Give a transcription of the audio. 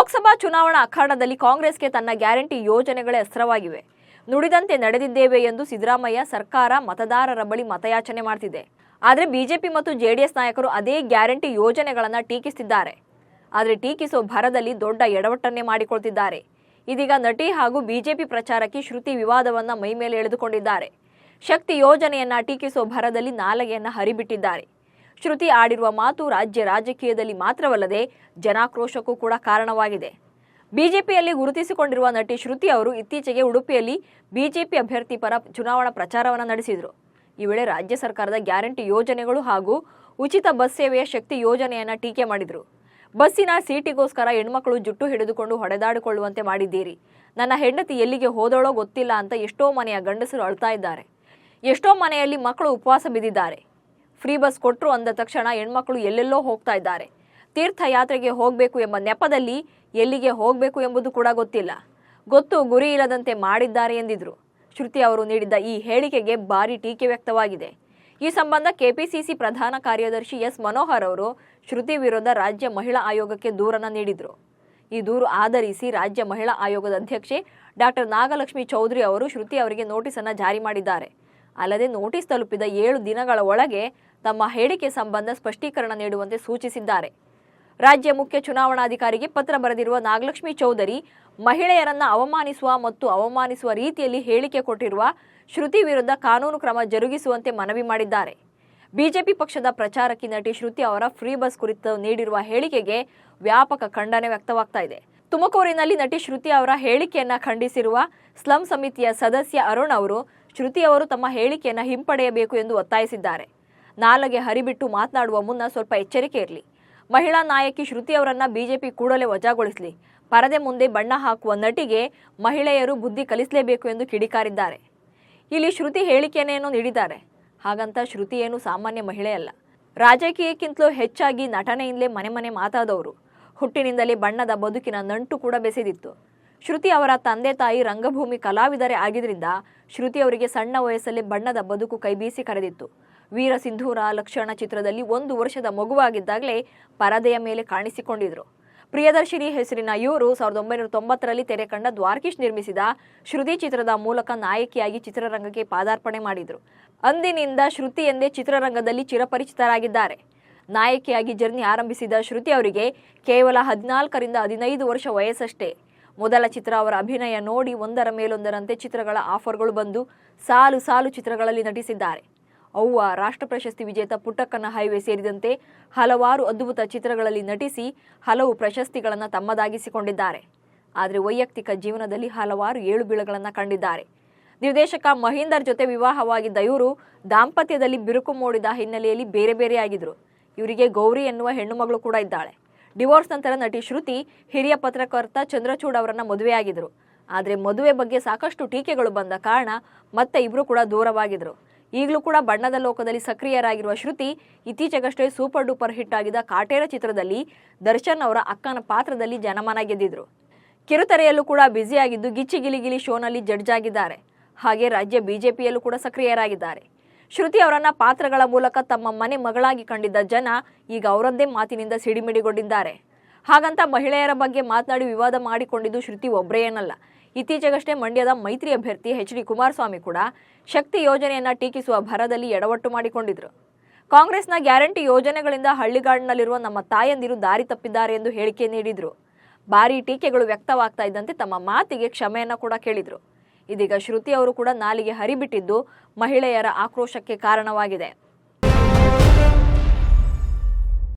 ಲೋಕಸಭಾ ಚುನಾವಣಾ ಅಖಾಡದಲ್ಲಿ ಕಾಂಗ್ರೆಸ್ಗೆ ತನ್ನ ಗ್ಯಾರಂಟಿ ಯೋಜನೆಗಳೇ ಅಸ್ತ್ರವಾಗಿವೆ ನುಡಿದಂತೆ ನಡೆದಿದ್ದೇವೆ ಎಂದು ಸಿದ್ದರಾಮಯ್ಯ ಸರ್ಕಾರ ಮತದಾರರ ಬಳಿ ಮತಯಾಚನೆ ಮಾಡ್ತಿದೆ. ಆದರೆ ಬಿಜೆಪಿ ಮತ್ತು ಜೆಡಿಎಸ್ ನಾಯಕರು ಅದೇ ಗ್ಯಾರಂಟಿ ಯೋಜನೆಗಳನ್ನು ಟೀಕಿಸುತ್ತಿದ್ದಾರೆ ಆದರೆ ಟೀಕಿಸೋ ಭರದಲ್ಲಿ ದೊಡ್ಡ ಎಡವಟ್ಟನ್ನೇ ಮಾಡಿಕೊಳ್ತಿದ್ದಾರೆ. ಇದೀಗ ನಟಿ ಹಾಗೂ ಬಿಜೆಪಿ ಪ್ರಚಾರಕ್ಕೆ ಶ್ರುತಿ ವಿವಾದವನ್ನ ಮೈಮೇಲೆ ಎಳೆದುಕೊಂಡಿದ್ದಾರೆ. ಶಕ್ತಿ ಯೋಜನೆಯನ್ನ ಟೀಕಿಸೋ ಭರದಲ್ಲಿ ನಾಲಗೆಯನ್ನ ಹರಿಬಿಟ್ಟಿದ್ದಾರೆ. ಶ್ರುತಿ ಆಡಿರುವ ಮಾತು ರಾಜ್ಯ ರಾಜಕೀಯದಲ್ಲಿ ಮಾತ್ರವಲ್ಲದೆ ಜನಾಕ್ರೋಶಕ್ಕೂ ಕೂಡ ಕಾರಣವಾಗಿದೆ. ಬಿಜೆಪಿಯಲ್ಲಿ ಗುರುತಿಸಿಕೊಂಡಿರುವ ನಟಿ ಶ್ರುತಿ ಅವರು ಇತ್ತೀಚೆಗೆ ಉಡುಪಿಯಲ್ಲಿ ಬಿಜೆಪಿ ಅಭ್ಯರ್ಥಿ ಪರ ಚುನಾವಣಾ ಪ್ರಚಾರವನ್ನು ನಡೆಸಿದರು. ಈ ವೇಳೆ ರಾಜ್ಯ ಸರ್ಕಾರದ ಗ್ಯಾರಂಟಿ ಯೋಜನೆಗಳು ಹಾಗೂ ಉಚಿತ ಬಸ್ ಸೇವೆಯ ಶಕ್ತಿ ಯೋಜನೆಯನ್ನು ಟೀಕೆ ಮಾಡಿದರು. ಬಸ್ಸಿನ ಸೀಟಿಗೋಸ್ಕರ ಹೆಣ್ಮಕ್ಳು ಜುಟ್ಟು ಹಿಡಿದುಕೊಂಡು ಹೊಡೆದಾಡಿಕೊಳ್ಳುವಂತೆ ಮಾಡಿದ್ದೀರಿ. ನನ್ನ ಹೆಂಡತಿ ಎಲ್ಲಿಗೆ ಹೋದಳೋ ಗೊತ್ತಿಲ್ಲ ಅಂತ ಎಷ್ಟೋ ಮನೆಯ ಗಂಡಸರು ಅಳ್ತಾ ಇದ್ದಾರೆ. ಎಷ್ಟೋ ಮನೆಯಲ್ಲಿ ಮಕ್ಕಳು ಉಪವಾಸ ಬಿದ್ದಿದ್ದಾರೆ. ಫ್ರೀ ಬಸ್ ಕೊಟ್ಟರು ಅಂದ ತಕ್ಷಣ ಹೆಣ್ಮಕ್ಳು ಎಲ್ಲೆಲ್ಲೋ ಹೋಗ್ತಾ ಇದ್ದಾರೆ. ತೀರ್ಥಯಾತ್ರೆಗೆ ಹೋಗಬೇಕು ಎಂಬ ನೆಪದಲ್ಲಿ ಎಲ್ಲಿಗೆ ಹೋಗಬೇಕು ಎಂಬುದು ಕೂಡ ಗೊತ್ತಿಲ್ಲ. ಗೊತ್ತು ಗುರಿ ಇಲ್ಲದಂತೆ ಮಾಡಿದ್ದಾರೆ ಎಂದಿದ್ರು. ಶ್ರುತಿ ಅವರು ನೀಡಿದ್ದ ಈ ಹೇಳಿಕೆಗೆ ಭಾರಿ ಟೀಕೆ ವ್ಯಕ್ತವಾಗಿದೆ. ಈ ಸಂಬಂಧ ಕೆಪಿಸಿಸಿ ಪ್ರಧಾನ ಕಾರ್ಯದರ್ಶಿ ಎಸ್ ಮನೋಹರ್ ಅವರು ಶ್ರುತಿ ವಿರುದ್ಧ ರಾಜ್ಯ ಮಹಿಳಾ ಆಯೋಗಕ್ಕೆ ದೂರನ್ನು ನೀಡಿದರು. ಈ ದೂರು ಆಧರಿಸಿ ರಾಜ್ಯ ಮಹಿಳಾ ಆಯೋಗದ ಅಧ್ಯಕ್ಷೆ ಡಾಕ್ಟರ್ ನಾಗಲಕ್ಷ್ಮಿ ಚೌಧರಿ ಅವರು ಶ್ರುತಿ ಅವರಿಗೆ ನೋಟಿಸ್ ಅನ್ನ ಜಾರಿ ಮಾಡಿದ್ದಾರೆ. ಅಲ್ಲದೆ ನೋಟಿಸ್ ತಲುಪಿದ ಏಳು ದಿನಗಳ ಒಳಗೆ ತಮ್ಮ ಹೇಳಿಕೆ ಸಂಬಂಧ ಸ್ಪಷ್ಟೀಕರಣ ನೀಡುವಂತೆ ಸೂಚಿಸಿದ್ದಾರೆ. ರಾಜ್ಯ ಮುಖ್ಯ ಚುನಾವಣಾಧಿಕಾರಿಗೆ ಪತ್ರ ಬರೆದಿರುವ ನಾಗಲಕ್ಷ್ಮಿ ಚೌಧರಿ ಮಹಿಳೆಯರನ್ನ ಅವಮಾನಿಸುವ ಮತ್ತು ಅವಮಾನಿಸುವ ರೀತಿಯಲ್ಲಿ ಹೇಳಿಕೆ ಕೊಟ್ಟಿರುವ ಶ್ರುತಿ ವಿರುದ್ಧ ಕಾನೂನು ಕ್ರಮ ಜರುಗಿಸುವಂತೆ ಮನವಿ ಮಾಡಿದ್ದಾರೆ. ಬಿಜೆಪಿ ಪಕ್ಷದ ಪ್ರಚಾರಕಿ ನಟಿ ಶ್ರುತಿ ಅವರ ಫ್ರೀ ಬಸ್ ಕುರಿತು ನೀಡಿರುವ ಹೇಳಿಕೆಗೆ ವ್ಯಾಪಕ ಖಂಡನೆ ವ್ಯಕ್ತವಾಗ್ತಾ ಇದೆ. ತುಮಕೂರಿನಲ್ಲಿ ನಟಿ ಶ್ರುತಿ ಅವರ ಹೇಳಿಕೆಯನ್ನ ಖಂಡಿಸಿರುವ ಸ್ಲಂ ಸಮಿತಿಯ ಸದಸ್ಯ ಅರುಣ್ ಅವರು, ಶ್ರುತಿ ಅವರು ತಮ್ಮ ಹೇಳಿಕೆಯನ್ನ ಹಿಂಪಡೆಯಬೇಕು ಎಂದು ಒತ್ತಾಯಿಸಿದ್ದಾರೆ. ನಾಲಗೆ ಹರಿಬಿಟ್ಟು ಮಾತನಾಡುವ ಮುನ್ನ ಸ್ವಲ್ಪ ಎಚ್ಚರಿಕೆ ಇರಲಿ. ಮಹಿಳಾ ನಾಯಕಿ ಶ್ರುತಿ ಅವರನ್ನ ಬಿಜೆಪಿ ಕೂಡಲೇ ವಜಾಗೊಳಿಸಲಿ. ಪರದೆ ಮುಂದೆ ಬಣ್ಣ ಹಾಕುವ ನಟಿಗೆ ಮಹಿಳೆಯರು ಬುದ್ಧಿ ಕಲಿಸಲೇಬೇಕು ಎಂದು ಕಿಡಿಕಾರಿದ್ದಾರೆ. ಇಲ್ಲಿ ಶ್ರುತಿ ಹೇಳಿಕೆಯನ್ನೇನೋ ನೀಡಿದ್ದಾರೆ. ಹಾಗಂತ ಶ್ರುತಿ ಏನು ಸಾಮಾನ್ಯ ಮಹಿಳೆಯಲ್ಲ ರಾಜಕೀಯಕ್ಕಿಂತಲೂ ಹೆಚ್ಚಾಗಿ ನಟನೆಯಿಂದಲೇ ಮನೆ ಮನೆ ಮಾತಾದವರು. ಹುಟ್ಟಿನಿಂದಲೇ ಬಣ್ಣದ ಬದುಕಿನ ನಂಟು ಕೂಡ ಬೆಸೆದಿತ್ತು. ಶ್ರುತಿ ಅವರ ತಂದೆ ತಾಯಿ ರಂಗಭೂಮಿ ಕಲಾವಿದರೇ ಆಗಿದ್ದರಿಂದ ಶ್ರುತಿ ಅವರಿಗೆ ಸಣ್ಣ ವಯಸ್ಸಲ್ಲೇ ಬಣ್ಣದ ಬದುಕು ಕೈಬೀಸಿ ಕರೆದಿತ್ತು. ವೀರ ಸಿಂಧೂರ ಲಕ್ಷಣ ಚಿತ್ರದಲ್ಲಿ ಒಂದು ವರ್ಷದ ಮಗುವಾಗಿದ್ದಾಗಲೇ ಪರದೆಯ ಮೇಲೆ ಕಾಣಿಸಿಕೊಂಡಿದ್ರು. ಪ್ರಿಯದರ್ಶಿನಿ ಹೆಸರಿನ ಇವರು ಸಾವಿರದ ಒಂಬೈನೂರ ತೊಂಬತ್ತರಲ್ಲಿ ತೆರೆ ಕಂಡ ದ್ವಾರಕೀಶ್ ನಿರ್ಮಿಸಿದ ಶ್ರುತಿ ಚಿತ್ರದ ಮೂಲಕ ನಾಯಕಿಯಾಗಿ ಚಿತ್ರರಂಗಕ್ಕೆ ಪಾದಾರ್ಪಣೆ ಮಾಡಿದರು. ಅಂದಿನಿಂದ ಶ್ರುತಿ ಎಂದೇ ಚಿತ್ರರಂಗದಲ್ಲಿ ಚಿರಪರಿಚಿತರಾಗಿದ್ದಾರೆ. ನಾಯಕಿಯಾಗಿ ಜರ್ನಿ ಆರಂಭಿಸಿದ ಶ್ರುತಿ ಅವರಿಗೆ ಕೇವಲ ಹದಿನಾಲ್ಕರಿಂದ ಹದಿನೈದು ವರ್ಷ ವಯಸ್ಸಷ್ಟೇ. ಮೊದಲ ಚಿತ್ರ ಅವರ ಅಭಿನಯ ನೋಡಿ ಒಂದರ ಮೇಲೊಂದರಂತೆ ಚಿತ್ರಗಳ ಆಫರ್ಗಳು ಬಂದು ಸಾಲು ಸಾಲು ಚಿತ್ರಗಳಲ್ಲಿ ನಟಿಸಿದ್ದಾರೆ. ಅವ್ವ ರಾಷ್ಟ್ರ ಪ್ರಶಸ್ತಿ ವಿಜೇತ ಪುಟ್ಟಕ್ಕನ ಹೈವೇ ಸೇರಿದಂತೆ ಹಲವಾರು ಅದ್ಭುತ ಚಿತ್ರಗಳಲ್ಲಿ ನಟಿಸಿ ಹಲವು ಪ್ರಶಸ್ತಿಗಳನ್ನು ತಮ್ಮದಾಗಿಸಿಕೊಂಡಿದ್ದಾರೆ. ಆದರೆ ವೈಯಕ್ತಿಕ ಜೀವನದಲ್ಲಿ ಹಲವಾರು ಏಳು ಬೀಳುಗಳನ್ನು ಕಂಡಿದ್ದಾರೆ. ನಿರ್ದೇಶಕ ಮಹೀಂದರ್ ಜೊತೆ ವಿವಾಹವಾಗಿದ್ದ ಇವರು ದಾಂಪತ್ಯದಲ್ಲಿ ಬಿರುಕು ಮೂಡಿದ ಹಿನ್ನೆಲೆಯಲ್ಲಿ ಬೇರೆ ಬೇರೆಯಾಗಿದ್ದರು ಇವರಿಗೆ ಗೌರಿ ಎನ್ನುವ ಹೆಣ್ಣು ಮಗಳು ಕೂಡ ಇದ್ದಾಳೆ. ಡಿವೋರ್ಸ್ ನಂತರ ನಟಿ ಶ್ರುತಿ, ಹಿರಿಯ ಪತ್ರಕರ್ತ ಚಂದ್ರಚೂಡ್ ಅವರನ್ನ ಮದುವೆಯಾಗಿದ್ರು. ಆದರೆ ಮದುವೆ ಬಗ್ಗೆ ಸಾಕಷ್ಟು ಟೀಕೆಗಳು ಬಂದ ಕಾರಣ ಮತ್ತೆ ಇಬ್ರು ಕೂಡ ದೂರವಾಗಿದ್ರು. ಈಗಲೂ ಕೂಡ ಬಣ್ಣದ ಲೋಕದಲ್ಲಿ ಸಕ್ರಿಯರಾಗಿರುವ ಶ್ರುತಿ ಇತ್ತೀಚೆಗಷ್ಟೇ ಸೂಪರ್ ಡೂಪರ್ ಹಿಟ್ ಆಗಿದ್ದ ಕಾಟೇರ ಚಿತ್ರದಲ್ಲಿ ದರ್ಶನ್ ಅವರ ಅಕ್ಕನ ಪಾತ್ರದಲ್ಲಿ ಜನಮನ ಗೆದ್ದಿದ್ರು. ಕಿರುತೆರೆಯಲ್ಲೂ ಕೂಡ ಬ್ಯುಸಿಯಾಗಿದ್ದು ಗಿಚ್ಚಿ ಗಿಲಿಗಿಲಿ ಗಿಲಿ ಶೋನಲ್ಲಿ ಜಡ್ಜ್ ಆಗಿದ್ದಾರೆ ಹಾಗೆ ರಾಜ್ಯ ಬಿಜೆಪಿಯಲ್ಲೂ ಕೂಡ ಸಕ್ರಿಯರಾಗಿದ್ದಾರೆ. ಶ್ರುತಿ ಅವರನ್ನ ಪಾತ್ರಗಳ ಮೂಲಕ ತಮ್ಮ ಮನೆ ಮಗಳಾಗಿ ಕಂಡಿದ್ದ ಜನ ಈಗ ಅವರದ್ದೇ ಮಾತಿನಿಂದ ಸಿಡಿಮಿಡಿಗೊಂಡಿದ್ದಾರೆ. ಹಾಗಂತ ಮಹಿಳೆಯರ ಬಗ್ಗೆ ಮಾತನಾಡಿ ವಿವಾದ ಮಾಡಿಕೊಂಡಿದ್ದು ಶ್ರುತಿ ಒಬ್ಬರೇ ಏನಲ್ಲ ಇತ್ತೀಚೆಗಷ್ಟೇ ಮಂಡ್ಯದ ಮೈತ್ರಿ ಅಭ್ಯರ್ಥಿ ಎಚ್ ಡಿ ಕುಮಾರಸ್ವಾಮಿ ಕೂಡ ಶಕ್ತಿ ಯೋಜನೆಯನ್ನ ಟೀಕಿಸುವ ಭರದಲ್ಲಿ ಎಡವಟ್ಟು ಮಾಡಿಕೊಂಡಿದ್ರು. ಕಾಂಗ್ರೆಸ್ನ ಗ್ಯಾರಂಟಿ ಯೋಜನೆಗಳಿಂದ ಹಳ್ಳಿಗಾಡಿನಲ್ಲಿರುವ ನಮ್ಮ ತಾಯಂದಿರು ದಾರಿ ತಪ್ಪಿದ್ದಾರೆ ಎಂದು ಹೇಳಿಕೆ ನೀಡಿದ್ರು. ಭಾರಿ ಟೀಕೆಗಳು ವ್ಯಕ್ತವಾಗ್ತಾ ಇದ್ದಂತೆ ತಮ್ಮ ಮಾತಿಗೆ ಕ್ಷಮೆಯನ್ನ ಕೂಡ ಕೇಳಿದ್ರು. ಇದೀಗ ಶ್ರುತಿ ಅವರು ಕೂಡ ನಾಲಿಗೆ ಹರಿಬಿಟ್ಟಿದ್ದು ಮಹಿಳೆಯರ ಆಕ್ರೋಶಕ್ಕೆ ಕಾರಣವಾಗಿದೆ.